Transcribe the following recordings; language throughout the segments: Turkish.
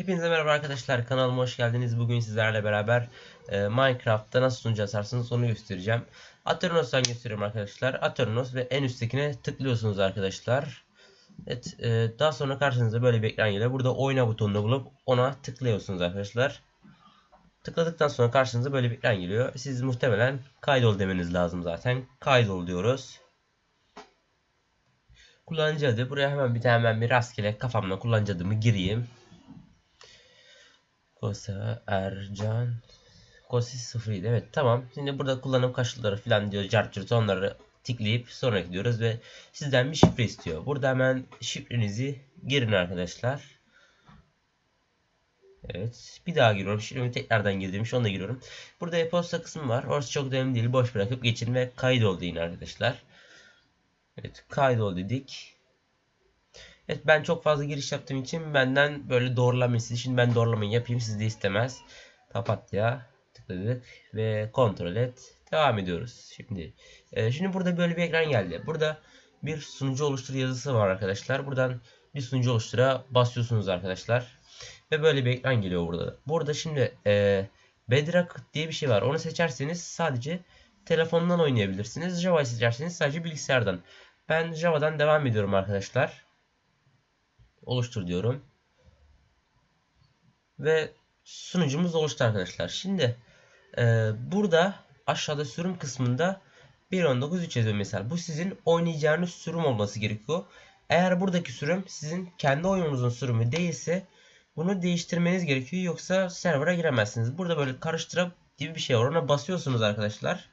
Hepinize merhaba arkadaşlar kanalıma hoş geldiniz. Bugün sizlerle beraber e, Minecraft'ta nasıl sunucu açarsınız onu göstereceğim. Aternos'tan gösteriyorum arkadaşlar. Aternos ve en üsttekine tıklıyorsunuz arkadaşlar. Evet, e, daha sonra karşınıza böyle bir ekran geliyor. Burada oyna butonunu bulup ona tıklıyorsunuz arkadaşlar. Tıkladıktan sonra karşınıza böyle bir ekran geliyor. Siz muhtemelen kaydol demeniz lazım zaten. Kaydol diyoruz. Kullanıcı adı. Buraya hemen bir tane hemen bir rastgele kafamla kullanıcı adımı gireyim. Kosa Ercan Kosi 07 evet tamam. Şimdi burada kullanım karşılıkları falan diyor. Cartçurt onları tıklayıp sonra gidiyoruz ve sizden bir şifre istiyor. Burada hemen şifrenizi girin arkadaşlar. Evet. Bir daha giriyorum. Şifremi tekrardan gir demiş. Onu da giriyorum. Burada e-posta kısmı var. Orası çok önemli değil. Boş bırakıp geçin ve kaydol deyin arkadaşlar. Evet. Kaydol dedik. Evet ben çok fazla giriş yaptığım için benden böyle doğrulama istedi. Şimdi ben doğrulamayı yapayım siz de istemez. Papatya tıkladık ve kontrol et. Devam ediyoruz. Şimdi e, şimdi burada böyle bir ekran geldi. Burada bir sunucu oluştur yazısı var arkadaşlar. Buradan bir sunucu oluştura basıyorsunuz arkadaşlar. Ve böyle bir ekran geliyor burada. Burada şimdi e, Bedrock diye bir şey var. Onu seçerseniz sadece telefondan oynayabilirsiniz. Java seçerseniz sadece bilgisayardan. Ben Java'dan devam ediyorum arkadaşlar oluştur diyorum. Ve sunucumuz oluştu arkadaşlar. Şimdi e, burada aşağıda sürüm kısmında 1.19.3 yazıyor mesela. Bu sizin oynayacağınız sürüm olması gerekiyor. Eğer buradaki sürüm sizin kendi oyununuzun sürümü değilse bunu değiştirmeniz gerekiyor. Yoksa server'a giremezsiniz. Burada böyle karıştırıp gibi bir şey var. Ona basıyorsunuz arkadaşlar.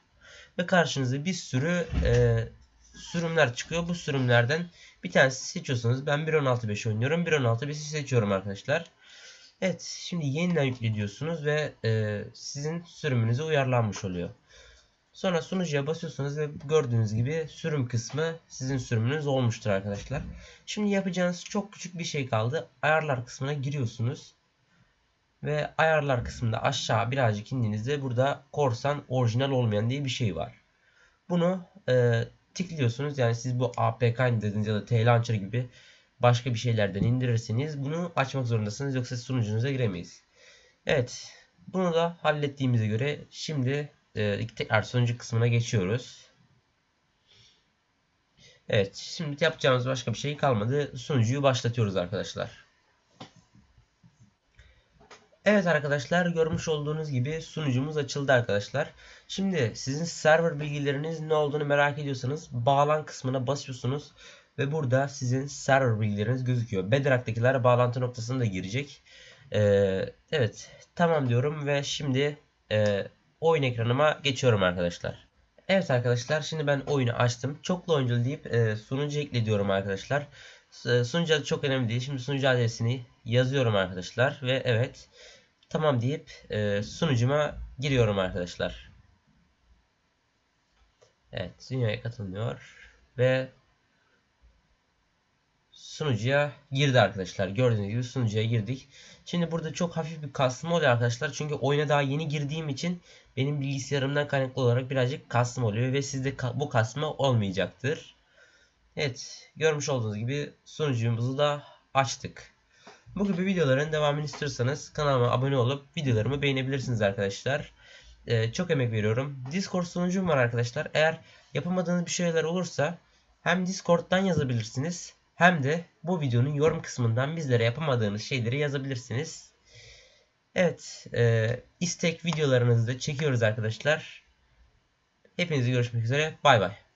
Ve karşınıza bir sürü e, sürümler çıkıyor. Bu sürümlerden bir tanesi seçiyorsunuz. Ben 1.16.5 oynuyorum. 1.16.5'i seçiyorum arkadaşlar. Evet. Şimdi yeniden yükle diyorsunuz ve e, sizin sürümünüze uyarlanmış oluyor. Sonra sunucuya basıyorsunuz ve gördüğünüz gibi sürüm kısmı sizin sürümünüz olmuştur arkadaşlar. Şimdi yapacağınız çok küçük bir şey kaldı. Ayarlar kısmına giriyorsunuz. Ve ayarlar kısmında aşağı birazcık indiğinizde burada korsan orijinal olmayan diye bir şey var. Bunu e, tıklıyorsunuz. Yani siz bu APK indirdiğiniz ya da T-Launcher gibi başka bir şeylerden indirirseniz bunu açmak zorundasınız. Yoksa sunucunuza giremeyiz. Evet. Bunu da hallettiğimize göre şimdi e, tekrar sunucu kısmına geçiyoruz. Evet. Şimdi yapacağımız başka bir şey kalmadı. Sunucuyu başlatıyoruz arkadaşlar. Evet arkadaşlar görmüş olduğunuz gibi sunucumuz açıldı arkadaşlar. Şimdi sizin server bilgileriniz ne olduğunu merak ediyorsanız bağlan kısmına basıyorsunuz. Ve burada sizin server bilgileriniz gözüküyor. Bedrock'takiler bağlantı noktasına da girecek. Ee, evet tamam diyorum ve şimdi e, oyun ekranıma geçiyorum arkadaşlar. Evet arkadaşlar şimdi ben oyunu açtım. Çoklu oyunculu deyip e, sunucu ekle diyorum arkadaşlar. E, sunucu çok önemli değil. Şimdi sunucu adresini yazıyorum arkadaşlar. Ve evet tamam deyip e, sunucuma giriyorum arkadaşlar. Evet dünyaya katılmıyor. Ve sunucuya girdi arkadaşlar. Gördüğünüz gibi sunucuya girdik. Şimdi burada çok hafif bir kasma oluyor arkadaşlar. Çünkü oyuna daha yeni girdiğim için benim bilgisayarımdan kaynaklı olarak birazcık kasma oluyor. Ve sizde bu kasma olmayacaktır. Evet görmüş olduğunuz gibi sunucumuzu da açtık. Bu gibi videoların devamını istiyorsanız kanalıma abone olup videolarımı beğenebilirsiniz arkadaşlar. Ee, çok emek veriyorum. Discord sunucum var arkadaşlar. Eğer yapamadığınız bir şeyler olursa hem Discord'dan yazabilirsiniz hem de bu videonun yorum kısmından bizlere yapamadığınız şeyleri yazabilirsiniz. Evet, e, istek videolarınızı da çekiyoruz arkadaşlar. Hepinizi görüşmek üzere. Bay bay.